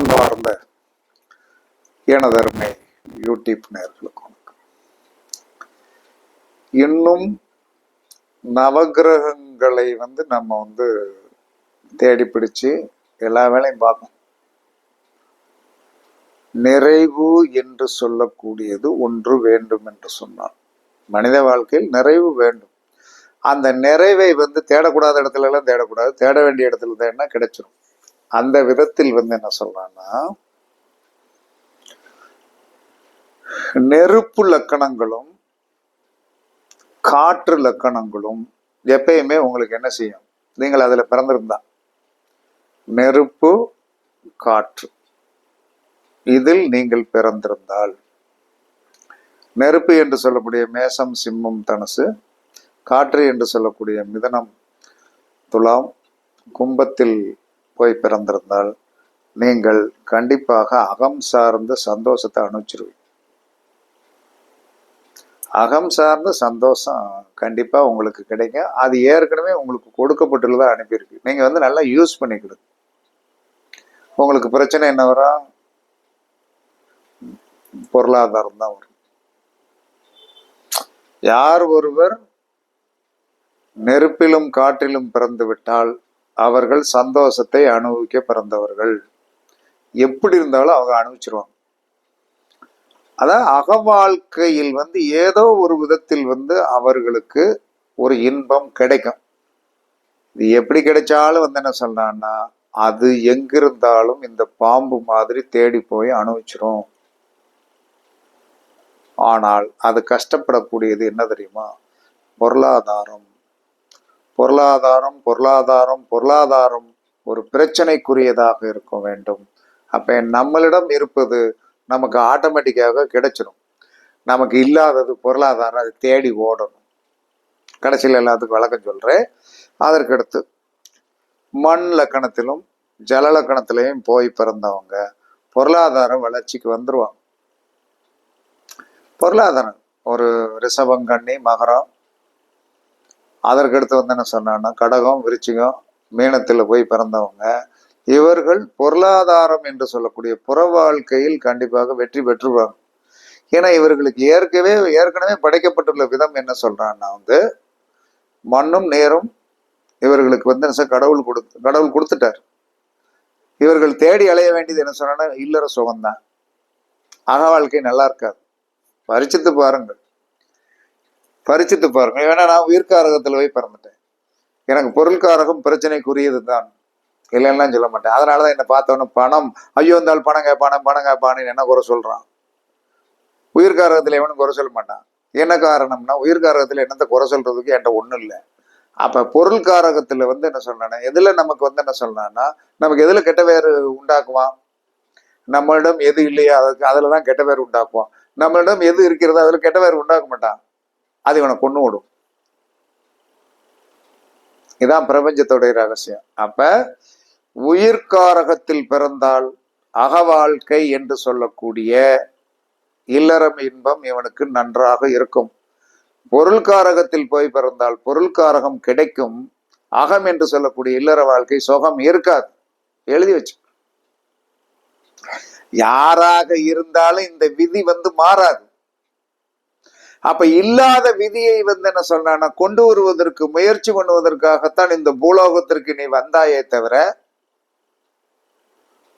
அன்பார்ந்த எனதருமை யூடியூப் நேர்களுக்கு இன்னும் நவகிரகங்களை வந்து நம்ம வந்து தேடி பிடிச்சு எல்லா வேலையும் பார்க்கணும். நிறைவு என்று சொல்லக்கூடியது ஒன்று வேண்டும் என்று சொன்னான். மனித வாழ்க்கையில் நிறைவு வேண்டும். அந்த நிறைவை வந்து தேடக்கூடாத இடத்துல எல்லாம் தேடக்கூடாது. தேட வேண்டிய இடத்துல தேடினா கிடைச்சிரும். அந்த விதத்தில் வந்து என்ன சொல்றான்னா நெருப்பு லக்கணங்களும் காற்று லக்கணங்களும் எப்பயுமே உங்களுக்கு என்ன செய்யும்? நீங்கள் அதில் பிறந்திருந்தா. நெருப்பு காற்று. இதில் நீங்கள் பிறந்திருந்தால். நெருப்பு என்று சொல்லக்கூடிய மேசம் சிம்மம் தனுசு. காற்று என்று சொல்லக்கூடிய மிதனம் துலாம் கும்பத்தில் போய் பிறந்திருந்தால் நீங்கள் கண்டிப்பாக அகம் சார்ந்த சந்தோஷத்தை அனுப்பிச்சிருவீங்க. அகம் சார்ந்த சந்தோஷம் கண்டிப்பாக உங்களுக்கு கிடைக்கும். அது ஏற்கனவே உங்களுக்கு கொடுக்கப்பட்டுள்ளதாக அனுப்பியிருக்கு. நீங்கள் வந்து நல்லா யூஸ் பண்ணிக்கிடுங்க உங்களுக்கு பிரச்சனை என்ன வரும்? பொருளாதாரம் தான் வரும். யார் ஒருவர் நெருப்பிலும் காற்றிலும் பிறந்து விட்டால் அவர்கள் சந்தோஷத்தை அனுபவிக்க பிறந்தவர்கள். எப்படி இருந்தாலும் அவங்க அனுபவிச்சிருவாங்க. அதான் அக வாழ்க்கையில் வந்து ஏதோ ஒரு விதத்தில் வந்து அவர்களுக்கு ஒரு இன்பம் கிடைக்கும். இது எப்படி கிடைச்சாலும் வந்து என்ன சொல்றான்னா அது எங்கிருந்தாலும் இந்த பாம்பு மாதிரி தேடி போய் அனுபவிச்சிரும். ஆனால் அது கஷ்டப்படக்கூடியது என்ன தெரியுமா? பொருளாதாரம் பொருளாதாரம் பொருளாதாரம் பொருளாதாரம் ஒரு பிரச்சனைக்குரியதாக இருக்க வேண்டும். அப்போ நம்மளிடம் இருப்பது நமக்கு ஆட்டோமேட்டிக்காக கிடைச்சிடும் நமக்கு இல்லாதது பொருளாதாரம் அது தேடி ஓடணும். கடைசியில் எல்லாத்துக்கும் விளக்கம் சொல்கிறேன் அதற்கடுத்து மண் லக்கணத்திலும் ஜல லக்கணத்திலையும் போய் பிறந்தவங்க பொருளாதார வளர்ச்சிக்கு வந்துடுவாங்க பொருளாதாரம் ஒரு ரிஷபங்கண்ணி மகரம் அதற்கடுத்து வந்து என்ன சொன்னான்னா கடகம் விருச்சிகம் மீனத்தில் போய் பிறந்தவங்க இவர்கள் பொருளாதாரம் என்று சொல்லக்கூடிய புற வாழ்க்கையில் கண்டிப்பாக வெற்றி பெற்றுவாங்க ஏன்னா இவர்களுக்கு ஏற்கனவே ஏற்கனவே படைக்கப்பட்டுள்ள விதம் என்ன சொல்றான்னா வந்து மண்ணும் நேரும் இவர்களுக்கு வந்து என்ன சொல் கடவுள் கொடுத்து கடவுள் கொடுத்துட்டார். இவர்கள் தேடி அலைய வேண்டியது என்ன சொன்னா இல்லற சுகம்தான். அக வாழ்க்கை நல்லா இருக்காது. பரிச்சித்து பாருங்கள். பறிச்சுட்டு பாருங்க. ஏன்னா நான் உயிர்காரகத்தில் போய் பிறந்துட்டேன். எனக்கு பொருள்காரகம் பிரச்சனைக்குரியது தான் இல்லைன்னா சொல்ல மாட்டேன். அதனாலதான் என்னை பார்த்தவொன்னே பணம். ஐயோ இருந்தால் பணம் கேட்பானே பணம் கேட்பானு என்ன குறை சொல்கிறான் உயிர்காரகத்தில் எவனும் குறை சொல்ல மாட்டான். என்ன காரணம்னா உயிர்காரகத்தில் என்னத்தை குறை சொல்கிறதுக்கு என்கிட்ட ஒன்றும் இல்லை. அப்போ பொருள்காரகத்தில் வந்து என்ன சொல்றானா எதில் நமக்கு வந்து என்ன சொல்றான்னா நமக்கு எதில் கெட்ட பேர் உண்டாக்குவான்? நம்மளிடம் எது இல்லையோ அதுக்கு அதில் தான் கெட்ட பேர் உண்டாக்குவான். நம்மளிடம் எது இருக்கிறதோ அதில் கெட்ட பேர் உண்டாக்க மாட்டான். அது இவனை கொண்டு விடும். இதான் பிரபஞ்சத்துடைய ரகசியம். அப்ப உயிர்காரகத்தில் பிறந்தால் அக வாழ்க்கை என்று சொல்லக்கூடிய இல்லறம் இன்பம் இவனுக்கு நன்றாக இருக்கும். பொருள்காரகத்தில் போய் பிறந்தால் பொருள்காரகம் கிடைக்கும். அகம் என்று சொல்லக்கூடிய இல்லற வாழ்க்கை சுகம் இருக்காது. எழுதி வச்சு. யாராக இருந்தாலும் இந்த விதி வந்து மாறாது. அப்ப இல்லாத விதியை வந்து என்ன சொன்னா கொண்டு வருவதற்கு முயற்சி பண்ணுவதற்காகத்தான் இந்த பூலோகத்திற்கு நீ வந்தாயே தவிர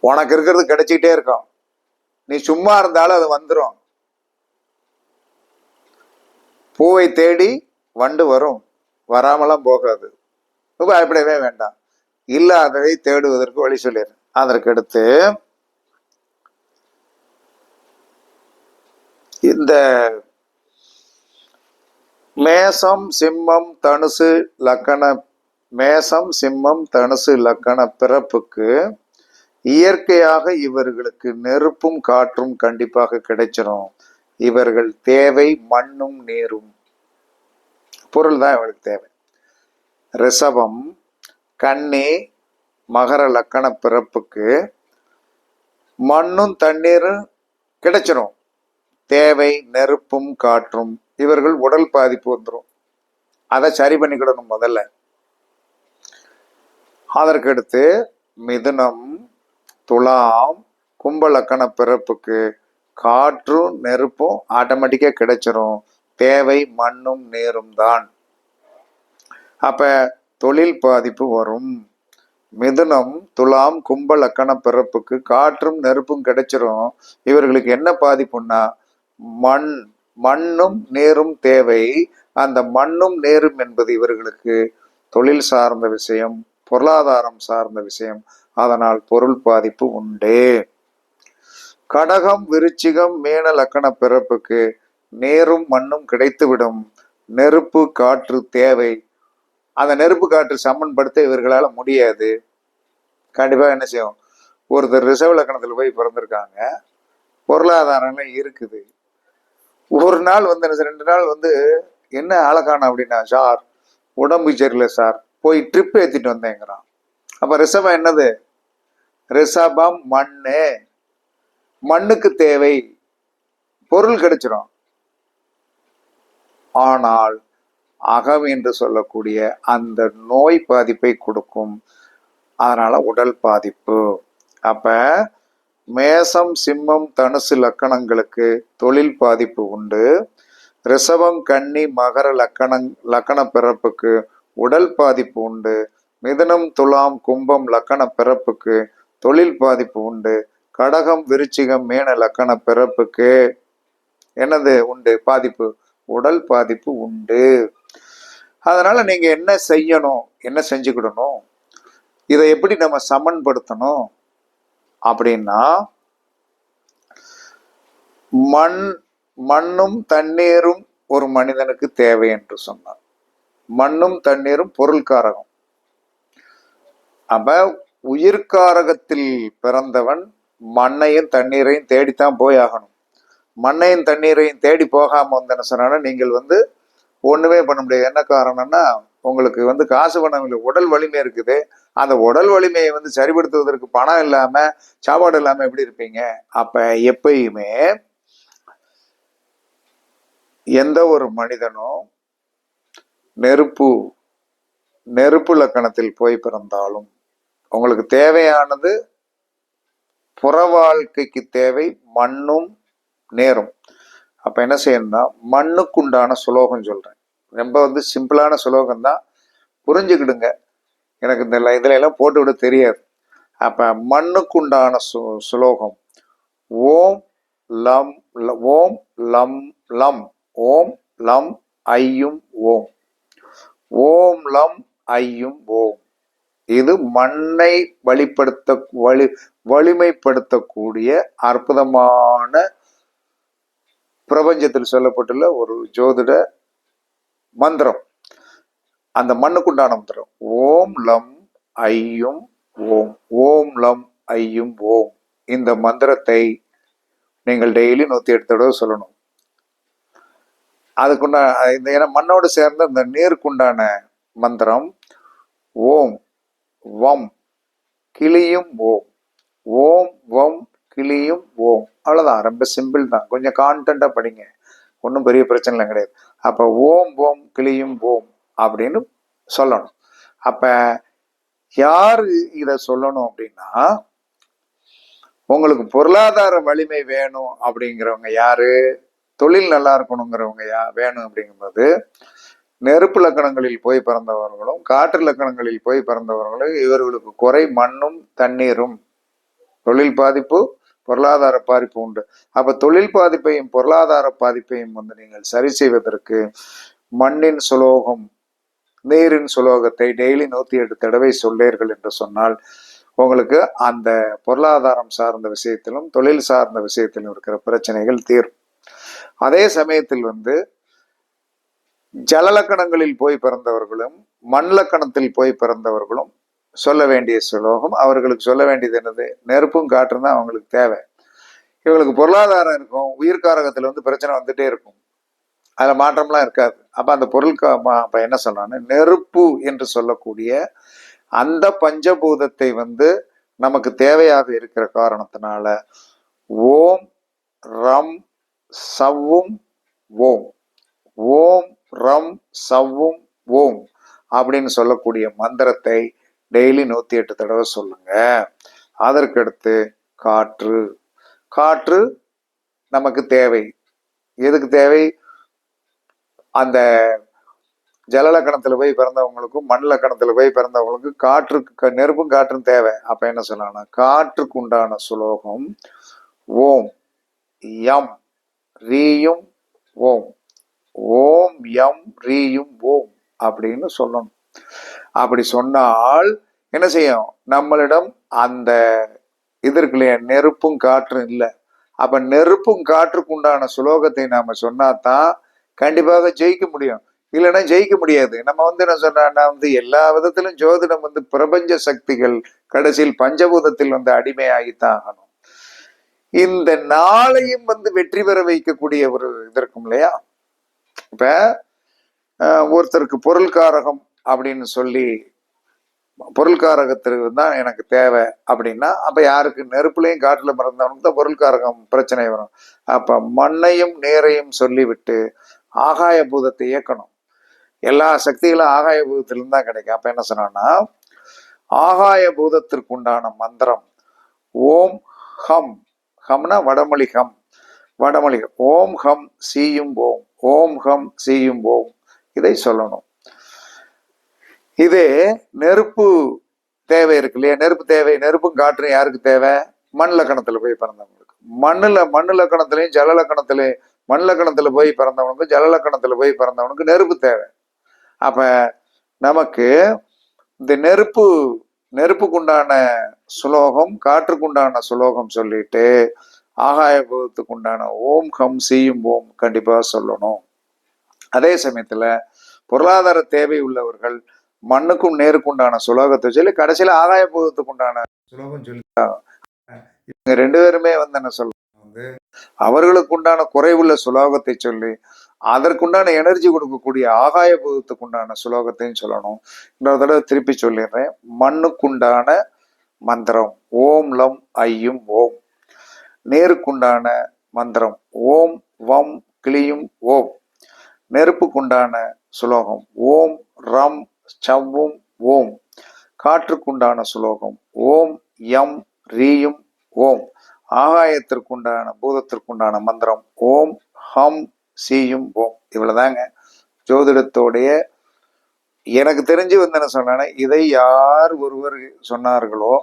உனக்கு இருக்கிறது கிடைச்சிக்கிட்டே இருக்கும். நீ சும்மா இருந்தாலும் அது வந்துடும் பூவை தேடி வண்டு வரும். வராமலாம் போகாது. பயப்படவே வேண்டாம். இல்லாததை தேடுவதற்கு வழி சொல்லிடு அதற்கடுத்து இந்த மேசம் சிம்மம் தனுசு லக்கண மேசம் சிம்மம் தனுசு லக்கண பிறப்புக்கு இயற்கையாக இவர்களுக்கு நெருப்பும் காற்றும் கண்டிப்பாக கிடைச்சிரும். இவர்கள் தேவை மண்ணும் நீரும். பொருள் தான் இவளுக்கு தேவை. ரிஷபம் கன்னி மகர லக்கண பிறப்புக்கு மண்ணும் தண்ணீரும் கிடைச்சிரும். தேவை நெருப்பும் காற்றும் இவர்கள் உடல் பாதிப்பு வந்துடும் அதை சரி பண்ணிக்கிடணும் முதல்ல. அதற்கடுத்து மிதுனம் துலாம் கும்பலக்கண பிறப்புக்கு காற்றும் நெருப்பும் ஆட்டோமேட்டிக்காக கிடைச்சிரும். தேவை மண்ணும் நீரும் தான். அப்போ தொழில் பாதிப்பு வரும். மிதுனம் துலாம் கும்பலக்கண பிறப்புக்கு காற்றும் நெருப்பும் கிடைச்சிரும். இவர்களுக்கு என்ன பாதிப்புன்னா மண் மண்ணும் நேரும் தேவை. அந்த மண்ணும் நேரும் என்பது இவர்களுக்கு தொழில் சார்ந்த விஷயம் பொருளாதாரம் சார்ந்த விஷயம். அதனால் பொருள் பாதிப்பு உண்டு. கடகம் விருச்சிகம் மேன லக்கண பிறப்புக்கு நேரும் மண்ணும் கிடைத்துவிடும். நெருப்பு காற்று தேவை. அந்த நெருப்பு காற்று சமன்படுத்த இவர்களால் முடியாது. கண்டிப்பாக என்ன செய்யும் ஒருத்தர் ரிசர்வ் லக்கணத்தில் போய் பிறந்திருக்காங்க. பொருளாதாரம்லாம் இருக்குது. ஒரு நாள் வந்து என்ன ரெண்டு நாள் வந்து என்ன ஆளக்கான அப்படின்னா சார் உடம்பு சரியில்லை சார். போய் ட்ரிப் ஏற்றிட்டு வந்தேங்கிறான். அப்போ ரிஷபம் என்னது? ரிஷபம் மண்ணு. மண்ணுக்கு தேவை. பொருள் கிடைச்சிரும். ஆனால் அகம் என்று சொல்லக்கூடிய அந்த நோய் பாதிப்பை கொடுக்கும். அதனால உடல் பாதிப்பு. அப்போ மேசம் சிம்மம் தனுசு லக்கணங்களுக்கு தொழில் பாதிப்பு உண்டு. ரிஷபம் கன்னி மகர லக்கணங் லக்கண பிறப்புக்கு உடல் பாதிப்பு உண்டு. மிதுனம் துலாம் கும்பம் லக்கண பிறப்புக்கு தொழில் பாதிப்பு உண்டு. கடகம் விருச்சிகம் மீன லக்கண பிறப்புக்கு என்னது உண்டு? பாதிப்பு உடல் பாதிப்பு உண்டு. அதனால நீங்க என்ன செய்யணும்? என்ன செஞ்சுக்கிடணும்? இதை எப்படி நம்ம சமன்படுத்தணும்? அப்படின்னா மண் மண்ணும் தண்ணீரும் ஒரு மனிதனுக்கு தேவை என்று சொன்னார். மண்ணும் தண்ணீரும் பொருள்காரகம். அப்ப உயிர்காரகத்தில் பிறந்தவன் மண்ணையும் தண்ணீரையும் தேடித்தான் போய் ஆகணும். மண்ணையும் தண்ணீரையும் தேடி போகாம வந்தேன்னு சொன்னா நீங்கள் வந்து ஒண்ணுமே பண்ண முடியாது. என்ன காரணம்னா உங்களுக்கு வந்து காசு பணம் இல்லை உடல் வலிமை இருக்குது. அந்த உடல் வலிமையை வந்து சரிப்படுத்துவதற்கு பணம் இல்லாமல் சாப்பாடு இல்லாமல் எப்படி இருப்பீங்க? அப்போ எப்பயுமே எந்த ஒரு மனிதனும் நெருப்பு நெருப்பு லக்கணத்தில் போய் பிறந்தாலும் உங்களுக்கு தேவையானது புற வாழ்க்கைக்கு தேவை மண்ணும் நேரும். அப்போ என்ன செய்யணும்னா மண்ணுக்குண்டான சுலோகம் சொல்கிறேன் ரொம்ப வந்து சிம்பிளான சுலோகம் தான் புரிஞ்சுக்கிடுங்க. எனக்கு இந்த இதில் எல்லாம் போட்டு விட தெரியாது. அப்போ மண்ணுக்குண்டான சு சுலோகம். ஓம் லம் ல- ஓம் லம் லம் ஓம் லம் ஐயும் ஓம். ஓம் லம் ஐயும் ஓம். இது மண்ணை வழிப்படுத்த வலி வலிமைப்படுத்தக்கூடிய அற்புதமான பிரபஞ்சத்தில் சொல்லப்பட்டுள்ள ஒரு ஜோதிட மந்திரம். அந்த மண்ணுக்குண்டான மந்திரம். ஓம் லம் ஐயும் ஓம் ஓம் லம் ஐயும் ஓம். இந்த மந்திரத்தை நீங்கள் டெய்லி நூற்றி எட்டு தடவை சொல்லணும். அதுக்குண்டா இந்த ஏன்னா மண்ணோடு சேர்ந்த இந்த நீருக்குண்டான மந்திரம் ஓம் வம் கிளியும் ஓம். ஓம் வம் கிளியும் ஓம். அவ்வளோதான் ரொம்ப சிம்பிள் தான். கொஞ்சம் கான்டென்ட்டாக படிங்க. ஒன்றும் பெரிய பிரச்சனைலாம் கிடையாது. அப்போ ஓம் ஓம் கிளியும் ஓம் அப்படின்னு சொல்லணும். அப்போ யார் இதை சொல்லணும் அப்படின்னா உங்களுக்கு பொருளாதார வலிமை வேணும் அப்படிங்கிறவங்க யாரு? தொழில் நல்லா இருக்கணுங்கிறவங்க யா வேணும் அப்படிங்கும்போது நெருப்பு லக்கணங்களில் போய் பிறந்தவர்களும் காற்று லக்கணங்களில் போய் பிறந்தவர்களும் இவர்களுக்கு குறை மண்ணும் தண்ணீரும். தொழில் பாதிப்பு பொருளாதார பாதிப்பு உண்டு. அப்ப தொழில் பாதிப்பையும் பொருளாதார பாதிப்பையும் வந்து நீங்கள் சரி செய்வதற்கு மண்ணின் சுலோகம் நீரின் சுலோகத்தை டெய்லி நூத்தி எட்டு தடவை சொல்லீர்கள் என்று சொன்னால் உங்களுக்கு அந்த பொருளாதாரம் சார்ந்த விஷயத்திலும் தொழில் சார்ந்த விஷயத்திலும் இருக்கிற பிரச்சனைகள் தீரும். அதே சமயத்தில் வந்து ஜலலக்கணங்களில் போய் பிறந்தவர்களும் மண் லக்கணத்தில் போய் பிறந்தவர்களும் சொல்ல வேண்டிய சுலோகம். அவர்களுக்கு சொல்ல வேண்டியது என்னது? நெருப்பும் காற்றும் தான் அவங்களுக்கு தேவை. இவங்களுக்கு பொருளாதாரம் இருக்கும். உயிர்காரகத்தில் வந்து பிரச்சனை வந்துட்டே இருக்கும். அதில் மாற்றம்லாம் இருக்காது. அப்போ அந்த பொருளுக்கு அப்போ ம- என்ன சொன்னான்னு நெருப்பு என்று சொல்லக்கூடிய அந்த பஞ்சபூதத்தை வந்து நமக்கு தேவையாக இருக்கிற காரணத்தினால ஓம் ரம் சவ்வும் ஓம். ஓம் ரம் சவ்வும் ஓம் அப்படின்னு சொல்லக்கூடிய மந்திரத்தை டெய்லி நூற்றி எட்டு தடவை சொல்லுங்கள் அதற்கடுத்து காற்று. காற்று நமக்கு தேவை. எதுக்கு தேவை? அந்த ஜலலக்கணத்தில் போய் பிறந்தவங்களுக்கும் மண் லக்கணத்தில் போய் பிறந்தவங்களுக்கும் காற்றுக்கு நெருப்பும் காற்றும் தேவை. அப்போ என்ன சொல்லலாம் காற்றுக்கு உண்டான சுலோகம் ஓம் யம் ரீயும் ஓம். ஓம் யம் ரீயும் ஓம் அப்படின்னு சொல்லணும். அப்படி சொன்னால் என்ன செய்யும்? நம்மளிடம் அந்த இது இருக்குல்லையா நெருப்பும் காற்றும் இல்லை. அப்ப நெருப்பும் காற்றுக்கு உண்டான சுலோகத்தை நாம சொன்னாதான் கண்டிப்பாக ஜெயிக்க முடியும். இல்லைன்னா ஜெயிக்க முடியாது. நம்ம வந்து என்ன சொன்னா வந்து எல்லா விதத்திலும் ஜோதிடம் வந்து பிரபஞ்ச சக்திகள் கடைசியில் பஞ்சபூதத்தில் வந்து அடிமையாகித்தான் ஆகணும். இந்த நாளையும் வந்து வெற்றி பெற வைக்கக்கூடிய ஒரு இது இருக்கும் இல்லையா? இப்ப ஒருத்தருக்கு பொருள்காரகம் அப்படின்னு சொல்லி பொருள்காரகத்திற்கு தான் எனக்கு தேவை அப்படின்னா அப்போ யாருக்கு? நெருப்புலையும் காட்டில் பிறந்தவனுக்கு தான் பொருள்காரகம் பிரச்சனை வரும். அப்போ மண்ணையும் நேரையும் சொல்லிவிட்டு ஆகாய பூதத்தை இயக்கணும். எல்லா சக்திகளும் ஆகாய பூதத்திலிருந்து தான் கிடைக்கும். அப்போ என்ன சொன்னோன்னா ஆகாய பூதத்திற்கு உண்டான மந்திரம் ஓம் ஹம். ஹம்னா வடமொழி ஹம். வடமொழி ஓம் ஹம் சீயும் ஓம். ஓம் ஹம் சீயும் ஓம். இதை சொல்லணும். இது நெருப்பு தேவை இருக்கு இல்லையா? நெருப்பு தேவை நெருப்பும் காற்றும் யாருக்கு தேவை? மண் லக்கணத்துல போய் பிறந்தவங்களுக்கு. மண்ணுல மண் லக்கணத்திலையும் ஜல லக்கணத்திலையும் மண் லக்கணத்துல போய் பிறந்தவனுக்கு ஜல லக்கணத்துல போய் பிறந்தவனுக்கு நெருப்பு தேவை. அப்ப நமக்கு இந்த நெருப்பு நெருப்புக்குண்டான சுலோகம் காற்றுக்குண்டான சுலோகம் சொல்லிட்டு ஆகாய பூதத்துக்கு உண்டான ஓம் ஹம் சீயும் ஓம் கண்டிப்பா சொல்லணும். அதே சமயத்துல பொருளாதார தேவை உள்ளவர்கள் மண்ணுக்கும் நேருக்கும் உண்டான சுலோகத்தை சொல்லி கடைசியில ஆகாய பூதத்துக்கு உண்டான சுலோகம் சொல்லி இவங்க ரெண்டு பேருமே வந்து என்ன சொல்றாங்க? வந்து அவர்களுக்கு உண்டான குறைவுள்ள சுலோகத்தை சொல்லி அதற்குண்டான எனர்ஜி கொடுக்கக்கூடிய ஆகாய பூதத்துக்கு உண்டான சுலோகத்தையும் சொல்லணும். இன்னொரு தடவை திருப்பி சொல்லிடுறேன். மண்ணுக்குண்டான மந்திரம். ஓம் லம் ஐயும் ஓம். நேருக்குண்டான மந்திரம். ஓம் வம் கிளியும் ஓம். நெருப்புக்குண்டான சுலோகம். ஓம் ரம் சவ்வும் ஓம். காற்றுக்குண்டான சுலோகம் ஓம் யம் ரீயும் ஓம். ஆகாயத்திற்குண்டான பூதத்திற்குண்டான மந்திரம் ஓம் ஹம் சீயும் ஓம். இவ்வளவுதாங்க. ஜோதிடத்தோடைய எனக்கு தெரிஞ்சு வந்து என்ன சொன்னேன்னா இதை யார் ஒருவர் சொன்னார்களோ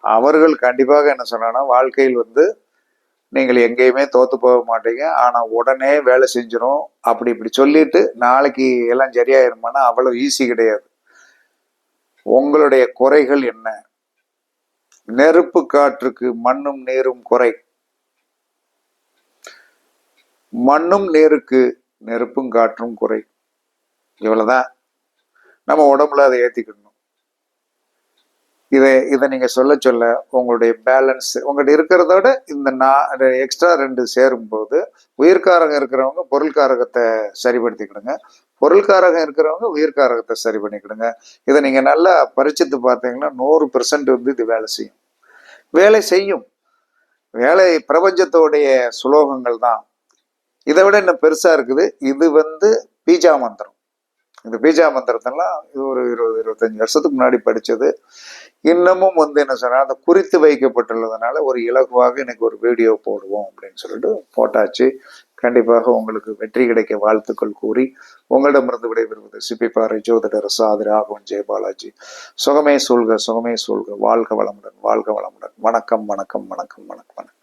அவர்கள் கண்டிப்பாக என்ன சொன்னான்னா வாழ்க்கையில் வந்து நீங்கள் எங்கேயுமே தோத்து போக மாட்டீங்க. ஆனால் உடனே வேலை செஞ்சிடும் அப்படி இப்படி சொல்லிட்டு நாளைக்கு எல்லாம் சரியாயிருமானா அவ்வளோ ஈஸி கிடையாது. உங்களுடைய குறைகள் என்ன? நெருப்பு காற்றுக்கு மண்ணும் நீரும் குறை. மண்ணும் நீருக்கு நெருப்பும் காற்றும் குறை. இவ்வளோதான் நம்ம உடம்புல அதை ஏற்றிக்கணும் இதை இதை நீங்கள் சொல்ல சொல்ல உங்களுடைய பேலன்ஸ் உங்கள்கிட்ட இருக்கிறதோட இந்த நான் எக்ஸ்ட்ரா ரெண்டு சேரும்போது உயிர்காரகம் இருக்கிறவங்க பொருள்காரகத்தை சரிப்படுத்திக்கிடுங்க. பொருள்காரகம் இருக்கிறவங்க உயிர்காரகத்தை சரி பண்ணிக்கிடுங்க இதை நீங்கள் நல்லா பரிச்சித்து பார்த்தீங்கன்னா நூறு பெர்சன்ட் வந்து இது வேலை செய்யும். வேலை செய்யும். வேலை பிரபஞ்சத்தோடைய சுலோகங்கள் தான். இதை விட இன்னும் பெருசாக இருக்குது. இது வந்து பீஜா மந்திரம். இந்த பீஜா மந்திரத்தெல்லாம் இது ஒரு இருபது இருபத்தஞ்சு வருஷத்துக்கு முன்னாடி படித்தது இன்னமும் வந்து என்ன சொன்னால் அந்த குறித்து வைக்கப்பட்டுள்ளதுனால ஒரு இலகுவாக எனக்கு ஒரு வீடியோ போடுவோம் அப்படின்னு சொல்லிட்டு போட்டாச்சு. கண்டிப்பாக உங்களுக்கு வெற்றி கிடைக்க வாழ்த்துக்கள் கூறி உங்களிடமிருந்து விடைபெறுவது சிபிபாறை ஜோதிடர் சாதி ராகவன் ஜெயபாலாஜி சுகமே சூழ்க சுகமே சூழ்க. வாழ்க வளமுடன் வாழ்க வளமுடன். வணக்கம் வணக்கம் வணக்கம் வணக்கம் வணக்கம்.